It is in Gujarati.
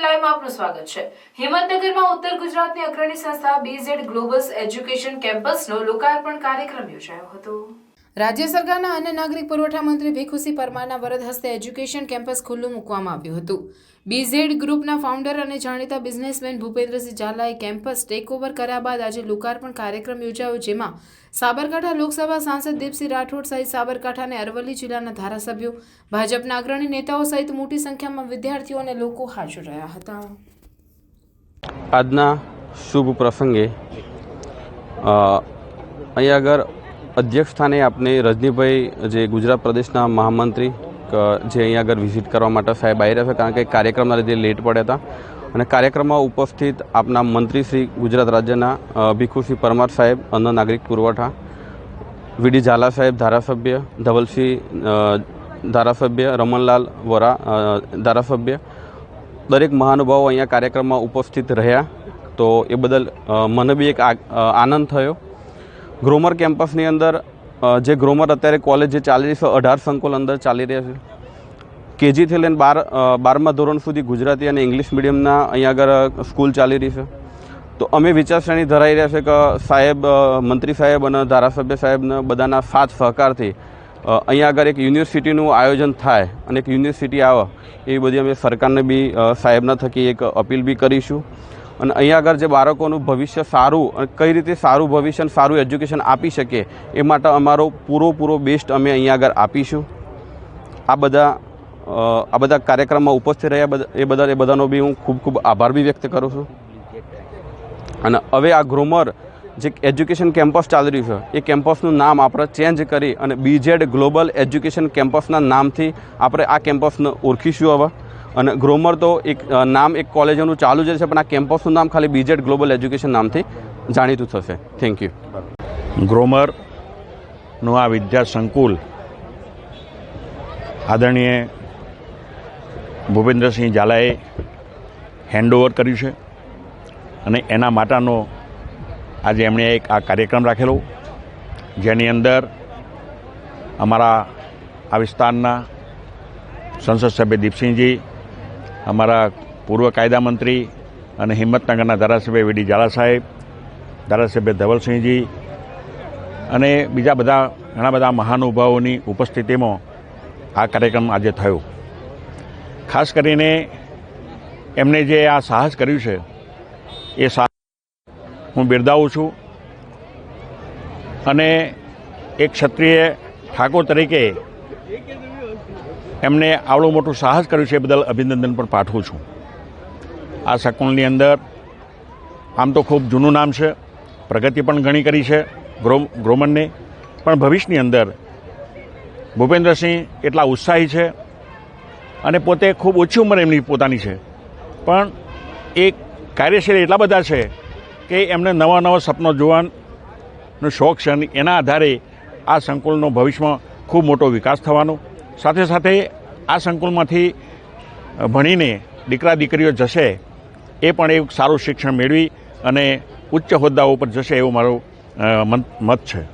લાઈવમાં આપનું સ્વાગત છે. હિંમતનગરમાં ઉત્તર ગુજરાતની અગ્રણી સંસ્થા બીઝેડ ગ્લોબલ એજ્યુકેશન કેમ્પસનો લોકાર્પણ કાર્યક્રમ યોજાયો હતો. રાજ્ય સરકારના અન્ય નાગરિક પુરવઠા મંત્રી ભીખુસી પરમારના વરદ હસ્તે એજ્યુકેશન કેમ્પસ ખુલ્લું મૂકવામાં આવ્યું હતું. બીઝેડ ગ્રુપના ફાઉન્ડર અને જાણીતા બિઝનેસમેન ભૂપેન્દ્રસિંહ ઝાલાએ કેમ્પસ ટેકઓવર કર્યા બાદ આજે લોકાર્પણ કાર્યક્રમ યોજાયો, જેમાં સાબરકાંઠા લોકસભા સાંસદ દીપસિંહ રાઠોડ સહિત સાબરકાંઠા અને અરવલ્લી જિલ્લાના ધારાસભ્યો, ભાજપના અગ્રણી નેતાઓ સહિત મોટી સંખ્યામાં વિદ્યાર્થીઓ અને લોકો હાજર રહ્યા હતા. આજના શુભ પ્રસંગે અહીંયા આગળ અધ્યક્ષ સ્થાને આપણે રજનીભાઈ, જે ગુજરાત પ્રદેશના મહામંત્રી જે અહીંયા આગળ વિઝિટ કરવા માટે સાહેબ આવી રહ્યા છે, કારણ કે કાર્યક્રમના લીધે લેટ પડ્યા હતા. અને કાર્યક્રમમાં ઉપસ્થિત આપના મંત્રી શ્રી ગુજરાત રાજ્યના ભીખુસિંહ પરમાર સાહેબ, અન્ન નાગરિક પુરવઠા, વીડી ઝાલા સાહેબ, ધારાસભ્ય, ધવલસિંહ ધારાસભ્ય, રમણલાલ વોરા ધારાસભ્ય, દરેક મહાનુભાવો અહીંયા કાર્યક્રમમાં ઉપસ્થિત રહ્યા. તો એ બદલ મને બી એક આનંદ થયો. ગ્રોમર કેમ્પસની અંદર જે ગ્રોમર અત્યારે કોલેજ જે ચાલી રહી છે, અઢાર સંકુલ અંદર ચાલી રહ્યા છે. કેજીથી લઈને બાર બારમા ધોરણ સુધી ગુજરાતી અને ઇંગ્લિશ મીડિયમના અહીંયા આગળ સ્કૂલ ચાલી રહી છે. તો અમે વિચારસરણી ધરાઈ રહ્યા છે કે સાહેબ મંત્રી સાહેબ અને ધારાસભ્ય સાહેબને બધાના સાથ સહકારથી અહીંયા આગળ એક યુનિવર્સિટીનું આયોજન થાય અને એક યુનિવર્સિટી આવે, એવી બધી અમે સરકારને બી સાહેબના થકી એક અપીલ બી કરીશું. અને અહીંયા આગળ જે બાળકોનું ભવિષ્ય સારું કઈ રીતે સારું ભવિષ્ય સારું એજ્યુકેશન આપી શકે એ માટે અમારો પૂરો બેસ્ટ અમે અહીંયા આગળ આપીશું. આ બધા આ બધા કાર્યક્રમમાં ઉપસ્થિત રહ્યા એ બધા એ બધાનો બી હું ખૂબ ખૂબ આભાર બી વ્યક્ત કરું છું. અને હવે આ ગ્રોમર જે એજ્યુકેશન કેમ્પસ ચાલી રહ્યું છે, એ કેમ્પસનું નામ આપણે ચેન્જ કરી અને બીજેડ ગ્લોબલ એજ્યુકેશન કેમ્પસના નામથી આપણે આ કેમ્પસને ઓળખીશું હવે. અને ગ્રોમર તો એક નામ એક કોલેજનું ચાલુ જ છે, પણ આ કેમ્પસનું નામ ખાલી બીજેડ ગ્લોબલ એજ્યુકેશન નામથી જાણીતું થશે. થેન્ક યુ ગ્રોમરનું આ વિદ્યા સંકુલ આદરણીય ભૂપેન્દ્રસિંહ ઝાલાએ હેન્ડઓવર કર્યું છે અને એના માટેનો આજે એમણે એક આ કાર્યક્રમ રાખેલો. જેની અંદર અમારા આ વિસ્તારના સંસદ સભ્ય દીપસિંહજી અમારા પૂર્વ કાયદા મંત્રી અને હિંમતનગરના ધારાસભ્ય વીડી ઝાલા સાહેબ, ધારાસભ્ય ધવલસિંહજી અને બીજા બધા ઘણા બધા મહાનુભાવોની ઉપસ્થિતિમાં આ કાર્યક્રમ આજે થયો. ખાસ કરીને એમણે જે આ સાહસ કર્યું છે, એ સાહસ હું બિરદાવું છું. અને એક ક્ષત્રિય ઠાકોર તરીકે એમને આવડું મોટું સાહસ કર્યું છે એ બદલ અભિનંદન પણ પાઠવું છું. આ શકુલની અંદર આમ તો ખૂબ જૂનું નામ છે, પ્રગતિ પણ ઘણી કરી છે ગ્રો ગ્રોમનને, પણ ભવિષ્યની અંદર ભૂપેન્દ્રસિંહ એટલા ઉત્સાહી છે અને પોતે ખૂબ ઓછી ઉંમર એમની પોતાની છે. પણ એ કાર્યશીલ એટલા બધા છે કે એમને નવા નવા સપનો જોવાનો શોખ છે અને એના આધારે આ સંકુલનો ભવિષ્યમાં ખૂબ મોટો વિકાસ થવાનો સાથે સાથે આ સંકુલમાંથી ભણીને દીકરા દીકરીઓ જશે, એ પણ એક સારું શિક્ષણ મેળવી અને ઉચ્ચ હોદ્દાઓ પર જશે એવો મારો મત છે.